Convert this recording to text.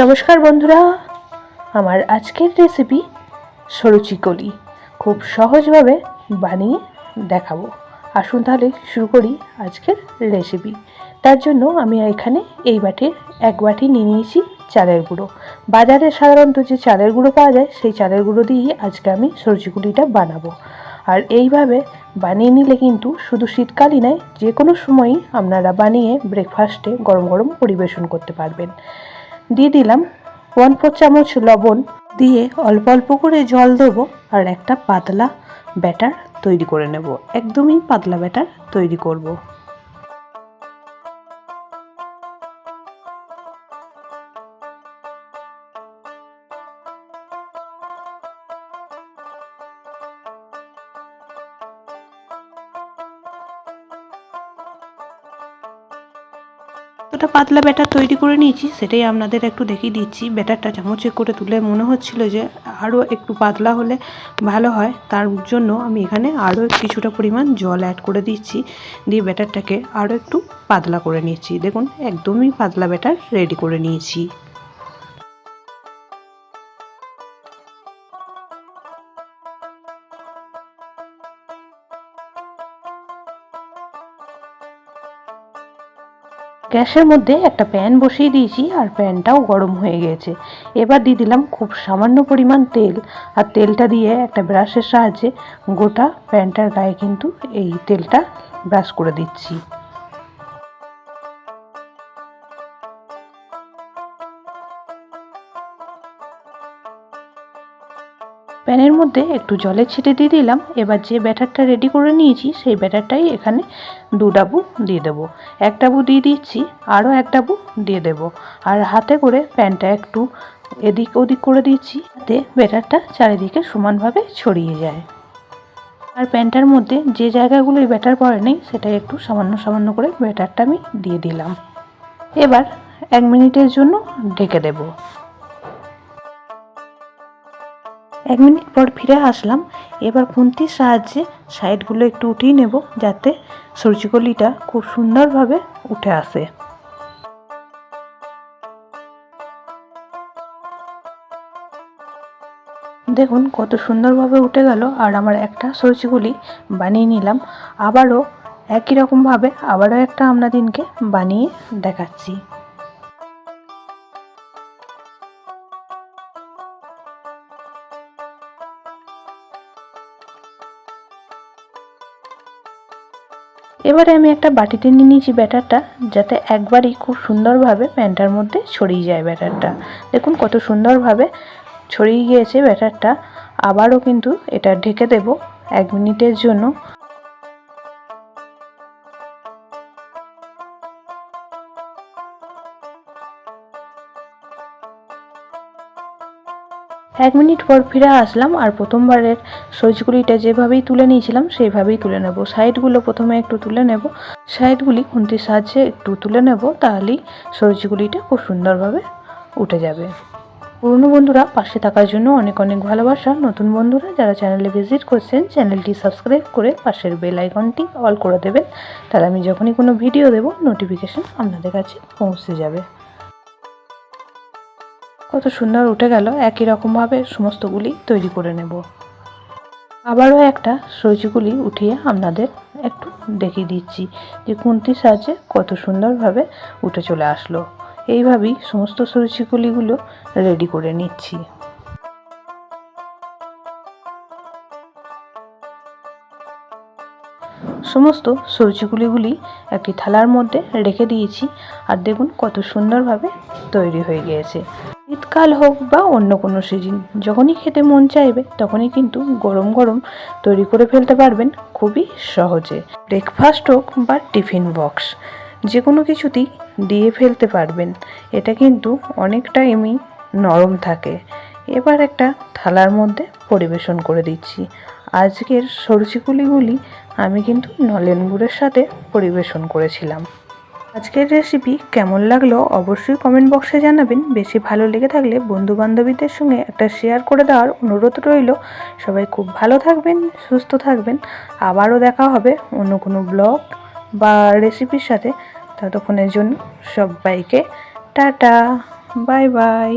নমস্কার বন্ধুরা, আমার আজকের রেসিপি সরু চিকলি খুব সহজভাবে বানিয়ে দেখাবো। আসুন তাহলে শুরু করি আজকের রেসিপি তার জন্য আমি এখানে এই বাটির এক বাটি নিয়ে নিয়েছি চালের গুঁড়ো। বাজারে সাধারণত যে চালের গুঁড়ো পাওয়া যায়, সেই চালের গুঁড়ো দিয়েই আজকে আমি সরু চিকুলিটা বানাবো। আর এইভাবে বানিয়ে নিলে কিন্তু শুধু শীতকালই নয় যে কোনো সময়ই আপনারা বানিয়ে ব্রেকফাস্টে গরম গরম পরিবেশন করতে পারবেন। দিয়ে দিলাম ওয়ান ফোর চামচ লবণ দিয়ে অল্প অল্প করে জল দেবো আর একটা পাতলা ব্যাটার তৈরি করে নেব একদমই পাতলা ব্যাটার তৈরি করব। কতটা পাতলা ব্যাটার তৈরি করে নিয়েছি সেটাই আপনাদের একটু দেখিয়ে দিচ্ছি। ব্যাটারটা চামচে করে তুলে মনে হচ্ছিল যে আরও একটু পাতলা হলে ভালো হয়। তার জন্য আমি এখানে আরও কিছুটা পরিমাণ জল অ্যাড করে দিচ্ছি। দিয়ে ব্যাটারটাকে আরও একটু পাতলা করে নিয়েছি। দেখুন, একদমই পাতলা ব্যাটার রেডি করে নিয়েছি। গ্যাসের মধ্যে একটা প্যান বসিয়ে দিয়েছি আর প্যানটাও গরম হয়ে গেছে। এবার দিয়ে দিলাম খুব সামান্য পরিমাণ তেল আর তেলটা দিয়ে একটা ব্রাশের সাহায্যে গোটা প্যানটার গায়ে কিন্তু এই তেলটা ব্রাশ করে দিচ্ছি। প্যানের মধ্যে একটু জলের ছিটে দিয়ে দিলাম। এবার যে ব্যাটারটা রেডি করে নিয়েছি, সেই ব্যাটারটাই এখানে দু ডাবু দিয়ে দেবো। এক ডাবু দিয়ে দিচ্ছি, আরও এক ডাবু দিয়ে দেব। আর হাতে করে প্যানটা একটু এদিক ওদিক করে দিচ্ছি, যাতে ব্যাটারটা চারিদিকে সমানভাবে ছড়িয়ে যায়। আর প্যানটার মধ্যে যে জায়গাগুলোই ব্যাটার পড়ে নেই সেটা একটু সামান্য সামান্য করে ব্যাটারটা আমি দিয়ে দিলাম। এবার এক মিনিটের জন্য ঢেকে দেবো। এক মিনিট পর ফিরে আসলাম। এবার খুন্তির সাহায্যে সাইডগুলো একটু উঠিয়ে নেব যাতে সূর্যকলিটা খুব সুন্দরভাবে উঠে আসে। দেখুন, কত সুন্দরভাবে উঠে গেল আর আমার একটা সরচিগুলি বানিয়ে নিলাম। আবারও একই রকমভাবে আবারও একটা আপনাদেরকে বানিয়ে দেখাচ্ছি। এবারে আমি একটা বাটিতে নিয়ে নিয়েছি ব্যাটারটা, যাতে একবারই খুব সুন্দরভাবে প্যানটার মধ্যে ছড়িয়ে যায় ব্যাটারটা। দেখুন কত সুন্দরভাবে ছড়িয়ে গিয়েছে ব্যাটারটা। আবারও কিন্তু এটা ঢেকে দেব এক মিনিটের জন্য। এক মিনিট পর ফিরে আসলাম আর প্রথমবারের সজগুলিটা যেভাবেই তুলে নিয়েছিলাম, সেইভাবেই তুলে নেব। সাইডগুলো প্রথমে একটু তুলে নেব। সাইডগুলি খুন্তির সাহায্যে একটু তুলে নেব, তাহলেই সবজিগুলিটা খুব সুন্দরভাবে উঠে যাবে। পুরনো বন্ধুরা, পাশে থাকার জন্য অনেক অনেক ভালোবাসা। নতুন বন্ধুরা, যারা চ্যানেলে ভিজিট করছেন চ্যানেলটি সাবস্ক্রাইব করে পাশের বেল আইকনটি অল করে দেবেন। তাহলে আমি যখনই কোনো ভিডিও দেব নোটিফিকেশান আপনাদের কাছে পৌঁছে যাবে। কত সুন্দর উঠে গেল, একই রকমভাবে সমস্তগুলি তৈরি করে নেব। আবারও একটা সবজিগুলি উঠিয়ে আপনাদের একটু দেখিয়ে দিচ্ছি যে খুন্তির সাহায্যে কত সুন্দরভাবে উঠে চলে আসলো। এইভাবেই সমস্ত সবজিগুলিগুলো রেডি করে নিচ্ছি। সমস্ত সবজিগুলিগুলি একটি থালার মধ্যে রেখে দিয়েছি, আর দেখুন কত সুন্দরভাবে তৈরি হয়ে গিয়েছে। শীতকাল হোক বা অন্য কোনো সিজন, যখনই খেতে মন চাইবে তখনই কিন্তু গরম গরম তৈরি করে ফেলতে পারবেন খুবই সহজে। ব্রেকফাস্ট হোক বা টিফিন বক্স যে কোনো কিছুতেই দিয়ে ফেলতে পারবেন। এটা কিন্তু অনেকটা এমনি নরম থাকে। এবার একটা থালার মধ্যে পরিবেশন করে দিচ্ছি। আজকের সবজিগুলিগুলি আমি কিন্তু নলেন গুড়ের সাথে পরিবেশন করেছিলাম। আজকের রেসিপি কেমন লাগল অবশ্যই কমেন্ট বক্সে জানাবেন। বেশি ভালো লেগে থাকলে বন্ধু বান্ধবীদের সঙ্গে একটা শেয়ার করে দেওয়ার অনুরোধ রইল। সবাই খুব ভালো থাকবেন, সুস্থ থাকবেন। আবারও দেখা হবে অন্য কোনো ব্লগ বা রেসিপির সাথে। ততক্ষণের জন্য সবাইকে টাটা বাই বাই